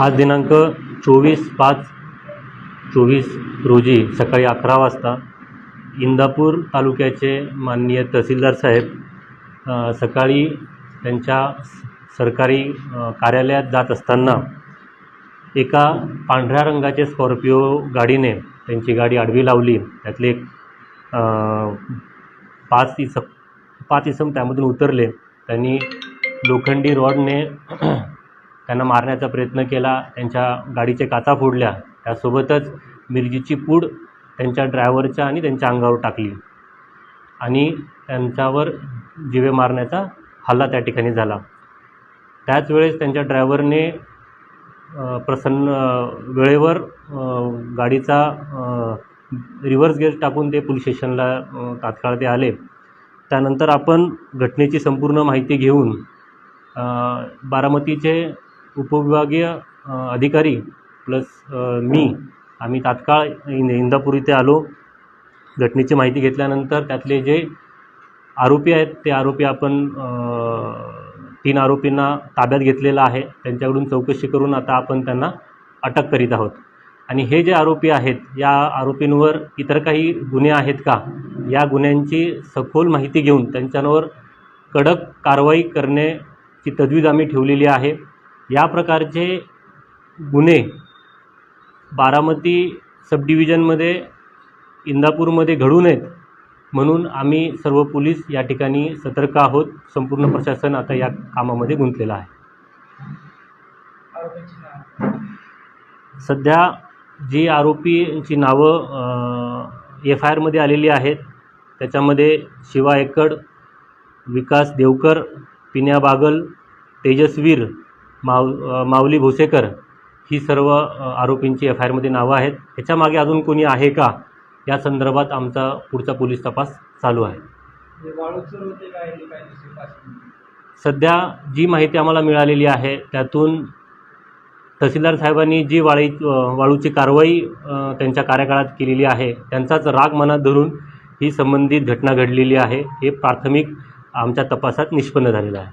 आज दिनांक चोवीस पाच चोवीस रोजी सकाळी अकरा वाजता इंदापूर तालुक्याचे माननीय तहसीलदार साहेब सकाळी त्यांच्या सरकारी कार्यालयात जात असताना एका पांढऱ्या रंगाचे स्कॉर्पिओ गाडीने त्यांची गाडी आडवी लावली. त्यातले एक पाच इसम पाच इसम त्यामधून उतरले. त्यांनी लोखंडी रॉडने त्यांना मारण्याचा प्रयत्न केला त्यांच्या गाडीच्या काचा फोडल्या. त्यासोबतच मिरचीची पूड त्यांच्या ड्रायव्हरच्या आणि त्यांच्या अंगावर टाकली. आणि त्यांच्यावर जिवे मारण्याचा हल्ला त्या ठिकाणी झाला. त्याच वेळेस त्यांच्या ड्रायव्हरने प्रसन्न वेळेवर गाडीचा रिव्हर्स गेअर टाकून ते पोलीस स्टेशनला तात्काळ ते आले. त्यानंतर आपण घटनेची संपूर्ण माहिती घेऊन बारामतीचे उपविभागीय अधिकारी प्लस मी आम्ही तात्काळ इंद इंदापूर इथे आलो. घटनेची माहिती घेतल्यानंतर त्यातले जे आरोपी आहेत ते आरोपी आपण तीन आरोपींना ताब्यात घेतलेलं आहे. त्यांच्याकडून चौकशी करून आता आपण त्यांना अटक करीत आहोत. आणि हे जे आरोपी आहेत या आरोपींवर इतर काही गुन्हे आहेत का? या गुन्ह्यांची सखोल माहिती घेऊन त्यांच्यावर कडक कारवाई करण्याची तजवीज आम्ही ठेवलेली आहे. या प्रकारचे गुन्हे बारामती सब डिव्हिजनमध्ये इंदापूरमध्ये घडू नयेत म्हणून आम्ही सर्व पोलीस या ठिकाणी सतर्क आहोत. संपूर्ण प्रशासन आता या कामामध्ये गुंतलेलं आहे. सध्या जी आरोपींची नावं एफ आय आरमध्ये आलेली आहेत त्याच्यामध्ये शिवा एकड विकास देवकर पिन्या बागल तेजसवीर माव माऊली भोसेकर ही सर्व आरोपींची एफ आय आरमध्ये नावं आहेत. ह्याच्यामागे अजून कोणी आहे का? या संदर्भात आमचा पुढचा पोलीस तपास चालू आहे. सध्या जी माहिती आम्हाला मिळालेली आहे त्यातून तहसीलदार साहेबांनी जी वाळी वाळूची कारवाई त्यांच्या कार्यकाळात केलेली आहे त्यांचाच राग मनात धरून ही संबंधित घटना घडलेली आहे. हे प्राथमिक आमच्या तपासात निष्पन्न झालेलं आहे.